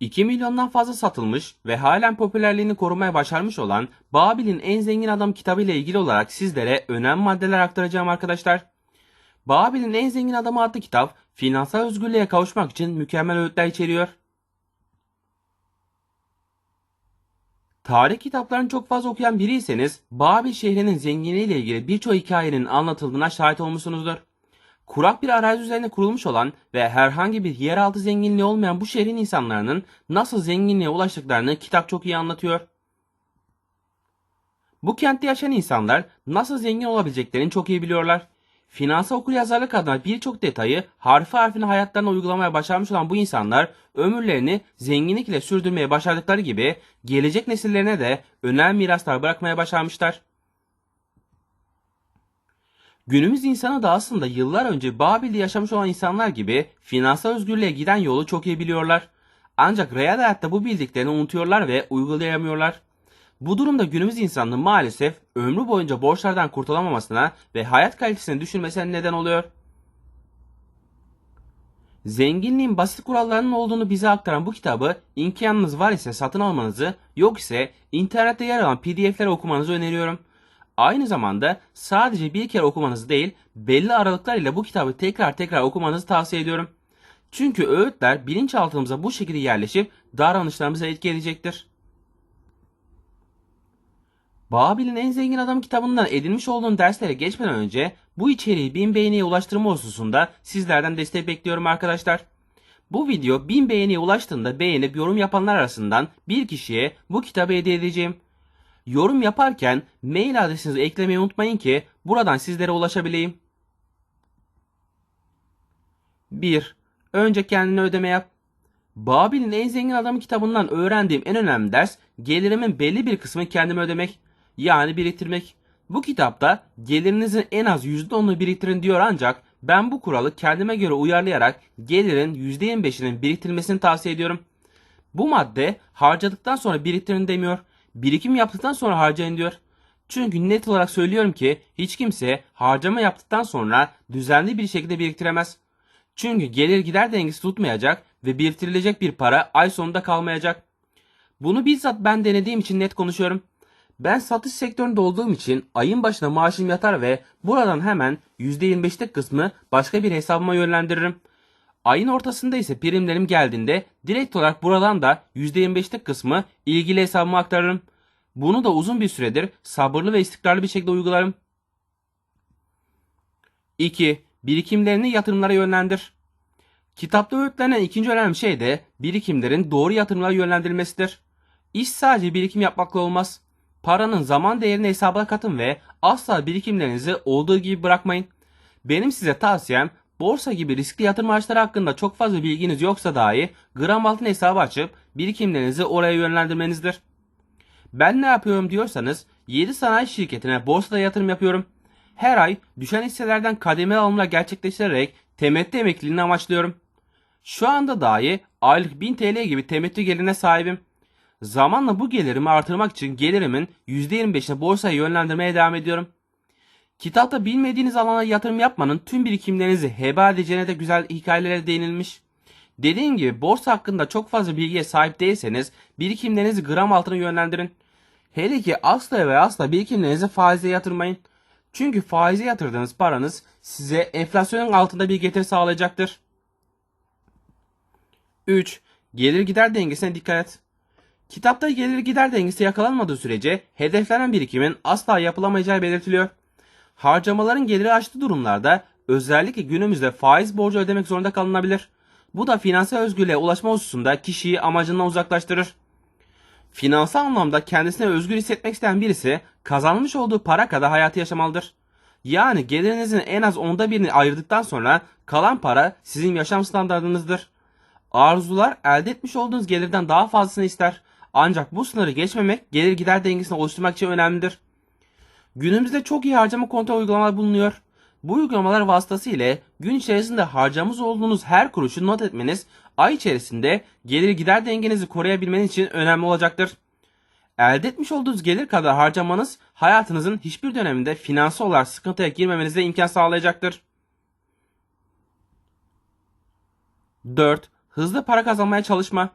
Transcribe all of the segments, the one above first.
2 milyondan fazla satılmış ve halen popülerliğini korumaya başarmış olan Babil'in en zengin adam kitabı ile ilgili olarak sizlere önemli maddeler aktaracağım arkadaşlar. Babil'in en zengin adamı adlı kitap finansal özgürlüğe kavuşmak için mükemmel öğütler içeriyor. Tarih kitaplarını çok fazla okuyan biriyseniz Babil şehrinin zenginliği ile ilgili birçok hikayenin anlatıldığına şahit olmuşsunuzdur. Kurak bir arazi üzerine kurulmuş olan ve herhangi bir yeraltı zenginliği olmayan bu şehrin insanların nasıl zenginliğe ulaştıklarını kitap çok iyi anlatıyor. Bu kentte yaşayan insanlar nasıl zengin olabileceklerini çok iyi biliyorlar. Finansal okuryazarlık adına birçok detayı harfi harfine hayatlarına uygulamaya başarmış olan bu insanlar ömürlerini zenginlik ile sürdürmeye başardıkları gibi gelecek nesillerine de önemli miraslar bırakmaya başarmışlar. Günümüz insanı da aslında yıllar önce Babil'de yaşamış olan insanlar gibi finansal özgürlüğe giden yolu çok iyi biliyorlar. Ancak real hayatta bu bildiklerini unutuyorlar ve uygulayamıyorlar. Bu durumda günümüz insanının maalesef ömrü boyunca borçlardan kurtulamamasına ve hayat kalitesini düşürmesine neden oluyor. Zenginliğin basit kurallarının olduğunu bize aktaran bu kitabı imkanınız var ise satın almanızı, yok ise internette yer alan pdf'leri okumanızı öneriyorum. Aynı zamanda sadece bir kere okumanızı değil, belli aralıklar ile bu kitabı tekrar tekrar okumanızı tavsiye ediyorum. Çünkü öğütler bilinçaltımıza bu şekilde yerleşip davranışlarımıza etki edecektir. Babil'in en zengin adam kitabından edinmiş olduğum derslere geçmeden önce bu içeriği 1000 beğeniye ulaştırma hususunda sizlerden destek bekliyorum arkadaşlar. Bu video 1000 beğeniye ulaştığında beğenip yorum yapanlar arasından bir kişiye bu kitabı hediye edeceğim. Yorum yaparken mail adresinizi eklemeyi unutmayın ki buradan sizlere ulaşabileyim. 1. Önce kendine ödeme yap. Babil'in en zengin adamı kitabından öğrendiğim en önemli ders gelirimin belli bir kısmını kendime ödemek yani biriktirmek. Bu kitapta gelirinizin en az %10'unu biriktirin diyor ancak ben bu kuralı kendime göre uyarlayarak gelirin %25'inin biriktirilmesini tavsiye ediyorum. Bu madde harcadıktan sonra biriktirin demiyor. Birikim yaptıktan sonra harcayın diyor. Çünkü net olarak söylüyorum ki hiç kimse harcama yaptıktan sonra düzenli bir şekilde biriktiremez. Çünkü gelir gider dengesi tutmayacak ve biriktirilecek bir para ay sonunda kalmayacak. Bunu bizzat ben denediğim için net konuşuyorum. Ben satış sektöründe olduğum için ayın başına maaşım yatar ve buradan hemen %25'lik kısmı başka bir hesabıma yönlendiririm. Ayın ortasında ise primlerim geldiğinde direkt olarak buradan da %25'lik kısmı ilgili hesabıma aktarırım. Bunu da uzun bir süredir sabırlı ve istikrarlı bir şekilde uygularım. 2. Birikimlerini yatırımlara yönlendir. Kitapta öğütlenen ikinci önemli şey de birikimlerin doğru yatırımlara yönlendirilmesidir. İş sadece birikim yapmakla olmaz. Paranın zaman değerini hesaba katın ve asla birikimlerinizi olduğu gibi bırakmayın. Benim size tavsiyem borsa gibi riskli yatırım araçları hakkında çok fazla bilginiz yoksa dahi gram altın hesabı açıp birikimlerinizi oraya yönlendirmenizdir. Ben ne yapıyorum diyorsanız 7 sanayi şirketine borsada yatırım yapıyorum. Her ay düşen hisselerden kademe alımlar gerçekleştirerek temettü emekliliğini amaçlıyorum. Şu anda dahi aylık 1000 TL gibi temettü gelirine sahibim. Zamanla bu gelirimi artırmak için gelirimin %25'ine borsaya yönlendirmeye devam ediyorum. Kitapta bilmediğiniz alana yatırım yapmanın tüm birikimlerinizi heba edeceğine de güzel hikayelere değinilmiş. Dediğim gibi borsa hakkında çok fazla bilgiye sahip değilseniz birikimlerinizi gram altına yönlendirin. Hele ki asla ve asla birikimlerinizi faize yatırmayın. Çünkü faize yatırdığınız paranız size enflasyonun altında bir getiri sağlayacaktır. 3. Gelir gider dengesine dikkat et. Kitapta gelir gider dengesi yakalanmadığı sürece hedeflenen birikimin asla yapılamayacağı belirtiliyor. Harcamaların geliri aştığı durumlarda özellikle günümüzde faiz borcu ödemek zorunda kalınabilir. Bu da finansal özgürlüğe ulaşma hususunda kişiyi amacından uzaklaştırır. Finansal anlamda kendisine özgür hissetmek isteyen birisi kazanmış olduğu para kadar hayatı yaşamalıdır. Yani gelirinizin en az onda birini ayırdıktan sonra kalan para sizin yaşam standartınızdır. Arzular elde etmiş olduğunuz gelirden daha fazlasını ister. Ancak bu sınırı geçmemek gelir gider dengesini oluşturmak için önemlidir. Günümüzde çok iyi harcama kontrol uygulamalar bulunuyor. Bu uygulamalar vasıtasıyla gün içerisinde harcamış olduğunuz her kuruşu not etmeniz ay içerisinde gelir gider dengenizi koruyabilmeniz için önemli olacaktır. Elde etmiş olduğunuz gelir kadar harcamanız hayatınızın hiçbir döneminde finansal olarak sıkıntıya girmemenize imkan sağlayacaktır. 4. Hızlı para kazanmaya çalışma.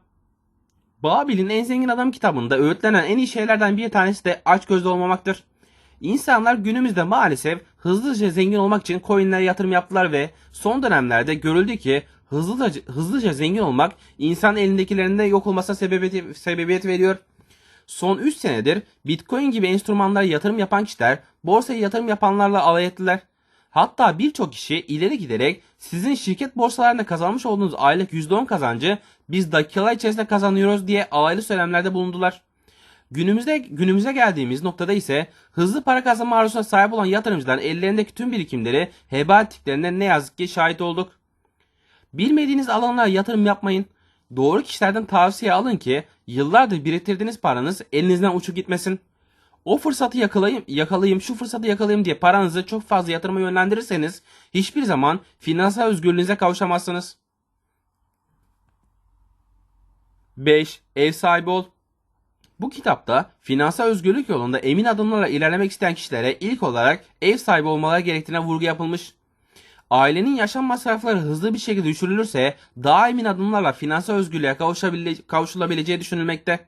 Babil'in en zengin adam kitabında öğütlenen en iyi şeylerden bir tanesi de açgözlü olmamaktır. İnsanlar günümüzde maalesef hızlıca zengin olmak için coinlere yatırım yaptılar ve son dönemlerde görüldü ki hızlıca, hızlıca zengin olmak insan elindekilerinin de yok olmasına sebebiyet, sebebiyet veriyor. Son 3 senedir Bitcoin gibi enstrümanlara yatırım yapan kişiler borsaya yatırım yapanlarla alay ettiler. Hatta birçok kişi ileri giderek sizin şirket borsalarında kazanmış olduğunuz aylık %10 kazancı biz dakikalar içerisinde kazanıyoruz diye alaylı söylemlerde bulundular. Günümüzde günümüze geldiğimiz noktada ise hızlı para kazanma arzusuna sahip olan yatırımcıların ellerindeki tüm birikimleri heba ettiklerine ne yazık ki şahit olduk. Bilmediğiniz alanlara yatırım yapmayın. Doğru kişilerden tavsiye alın ki yıllardır biriktirdiğiniz paranız elinizden uçup gitmesin. O fırsatı yakalayayım, yakalayayım, şu fırsatı yakalayayım diye paranızı çok fazla yatırıma yönlendirirseniz hiçbir zaman finansal özgürlüğünüze kavuşamazsınız. 5. Ev sahibi ol. Bu kitapta finansal özgürlük yolunda emin adımlarla ilerlemek isteyen kişilere ilk olarak ev sahibi olmaları gerektiğine vurgu yapılmış. Ailenin yaşam masrafları hızlı bir şekilde düşürülürse daha emin adımlarla finansal özgürlüğe kavuşulabileceği düşünülmekte.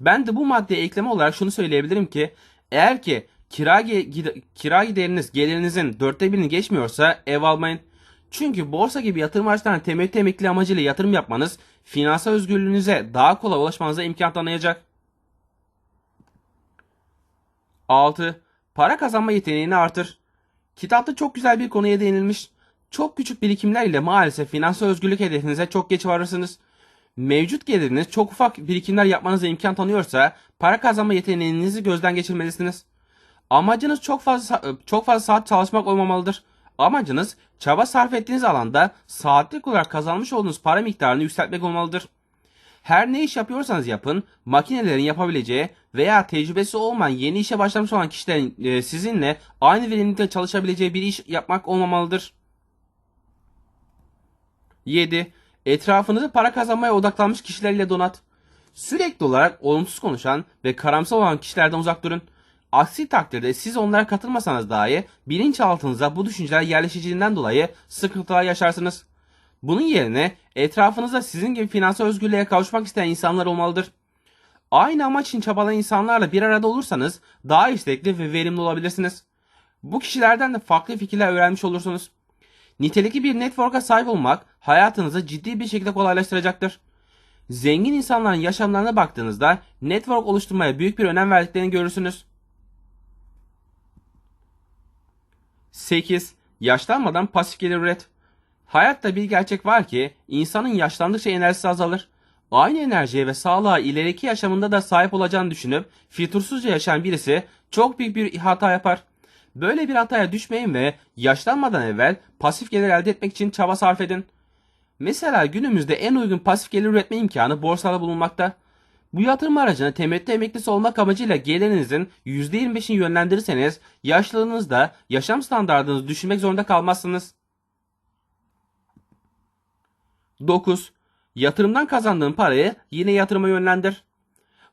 Ben de bu maddeye ekleme olarak şunu söyleyebilirim ki eğer ki kira, kira gideriniz gelirinizin dörtte birini geçmiyorsa ev almayın. Çünkü borsa gibi yatırım araçlarına temettü emekli amacıyla yatırım yapmanız finansal özgürlüğünüze daha kolay ulaşmanıza imkan tanıyacak. 6. Para kazanma yeteneğini artır. Kitapta çok güzel bir konuya değinilmiş. Çok küçük birikimler ile maalesef finansal özgürlük hedefinize çok geç varırsınız. Mevcut geliriniz çok ufak birikimler yapmanıza imkan tanıyorsa para kazanma yeteneğinizi gözden geçirmelisiniz. Amacınız çok fazla çok fazla saat çalışmak olmamalıdır. Amacınız çaba sarf ettiğiniz alanda saatlik olarak kazanmış olduğunuz para miktarını yükseltmek olmalıdır. Her ne iş yapıyorsanız yapın, makinelerin yapabileceği veya tecrübesi olmayan yeni işe başlamış olan kişilerin e, sizinle aynı verimlilikte çalışabileceği bir iş yapmak olmamalıdır. 7. Etrafınızı para kazanmaya odaklanmış kişilerle donat. Sürekli olarak olumsuz konuşan ve karamsar olan kişilerden uzak durun. Aksi takdirde siz onlara katılmasanız dahi bilinçaltınıza bu düşünceler yerleşeceğinden dolayı sıkıntılar yaşarsınız. Bunun yerine etrafınızda sizin gibi finansal özgürlüğe kavuşmak isteyen insanlar olmalıdır. Aynı amaç için çabalayan insanlarla bir arada olursanız daha istekli ve verimli olabilirsiniz. Bu kişilerden de farklı fikirler öğrenmiş olursunuz. Nitelikli bir network'a sahip olmak hayatınızı ciddi bir şekilde kolaylaştıracaktır. Zengin insanların yaşamlarına baktığınızda network oluşturmaya büyük bir önem verdiklerini görürsünüz. 8. Yaşlanmadan pasif gelir üret. Hayatta bir gerçek var ki insanın yaşlandıkça enerjisi azalır. Aynı enerjiye ve sağlığa ileriki yaşamında da sahip olacağını düşünüp fütursuzca yaşayan birisi çok büyük bir hata yapar. Böyle bir hataya düşmeyin ve yaşlanmadan evvel pasif gelir elde etmek için çaba sarf edin. Mesela günümüzde en uygun pasif gelir üretme imkanı borsada bulunmakta. Bu yatırım aracını temettü emeklisi olmak amacıyla gelirinizin %25'ini yönlendirirseniz yaşlılığınızda yaşam standartınızı düşünmek zorunda kalmazsınız. 9. Yatırımdan kazandığın parayı yine yatırıma yönlendir.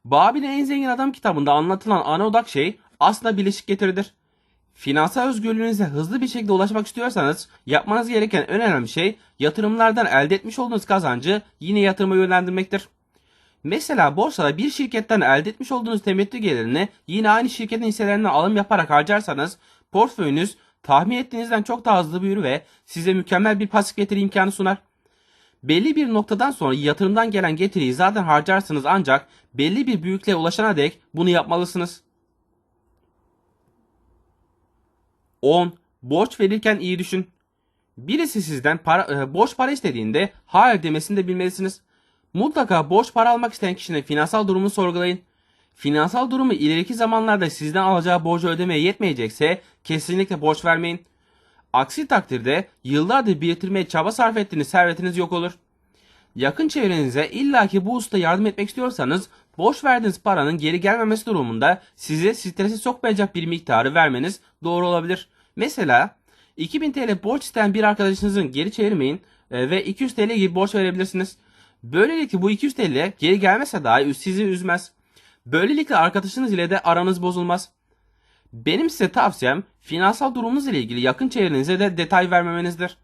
Babil'in en zengin adam kitabında anlatılan ana odak şey aslında bileşik getiridir. Finansal özgürlüğünüze hızlı bir şekilde ulaşmak istiyorsanız yapmanız gereken en önemli şey yatırımlardan elde etmiş olduğunuz kazancı yine yatırıma yönlendirmektir. Mesela borsada bir şirketten elde etmiş olduğunuz temettü gelirini yine aynı şirketin hisselerinden alım yaparak harcarsanız portföyünüz tahmin ettiğinizden çok daha hızlı büyür ve size mükemmel bir pasif getiri imkanı sunar. Belli bir noktadan sonra yatırımdan gelen getiriyi zaten harcarsınız ancak belli bir büyüklüğe ulaşana dek bunu yapmalısınız. 10. Borç verirken iyi düşün. Birisi sizden para, e, borç para istediğinde hayır demesini de bilmelisiniz. Mutlaka borç para almak isteyen kişinin finansal durumunu sorgulayın. Finansal durumu ileriki zamanlarda sizden alacağı borcu ödemeye yetmeyecekse kesinlikle borç vermeyin. Aksi takdirde yıllardır biriktirmeye çaba sarf ettiğiniz servetiniz yok olur. Yakın çevrenize illaki bu usta yardım etmek istiyorsanız borç verdiğiniz paranın geri gelmemesi durumunda sizi strese sokmayacak bir miktarı vermeniz doğru olabilir. Mesela 2000 TL borç isteyen bir arkadaşınızın geri çevirmeyin e, ve 200 TL gibi borç verebilirsiniz. Böylelikle bu 200 TL geri gelmese dahi sizi üzmez. Böylelikle arkadaşınız ile de aranız bozulmaz. Benim size tavsiyem finansal durumunuz ile ilgili yakın çevrenize de detay vermemenizdir.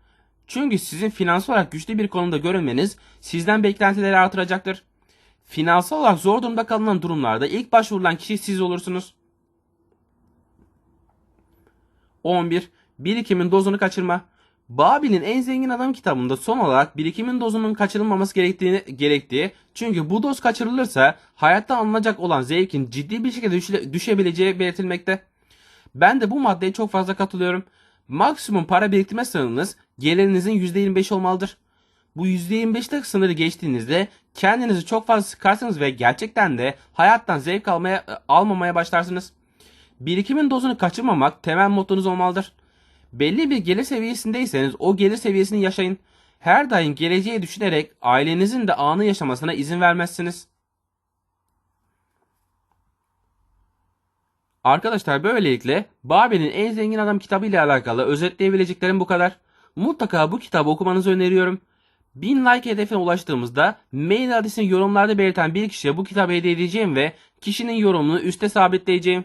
Çünkü sizin finansal olarak güçlü bir konumda görünmeniz sizden beklentileri artıracaktır. Finansal olarak zor durumda kalınan durumlarda ilk başvurulan kişi siz olursunuz. 11. Birikimin dozunu kaçırma. Babil'in en zengin adam kitabında son olarak birikimin dozunun kaçırılmaması gerektiğini gerektiği çünkü bu doz kaçırılırsa hayatta alınacak olan zevkin ciddi bir şekilde düşe- düşebileceği belirtilmekte. Ben de bu maddeye çok fazla katılıyorum. Maksimum para biriktirme sınırınız gelirinizin %25 olmalıdır. Bu %25'lik sınırı geçtiğinizde kendinizi çok fazla sıkarsınız ve gerçekten de hayattan zevk almaya almamaya başlarsınız. Birikimin dozunu kaçırmamak temel mottonuz olmalıdır. Belli bir gelir seviyesindeyseniz o gelir seviyesini yaşayın. Her daim geleceği düşünerek ailenizin de anı yaşamasına izin vermezsiniz. Arkadaşlar böylelikle Babil'in en zengin adam kitabı ile alakalı özetleyebileceklerim bu kadar. Mutlaka bu kitabı okumanızı öneriyorum. 1000 like hedefine ulaştığımızda mail adresini yorumlarda belirten bir kişiye bu kitabı hediye edeceğim ve kişinin yorumunu üste sabitleyeceğim.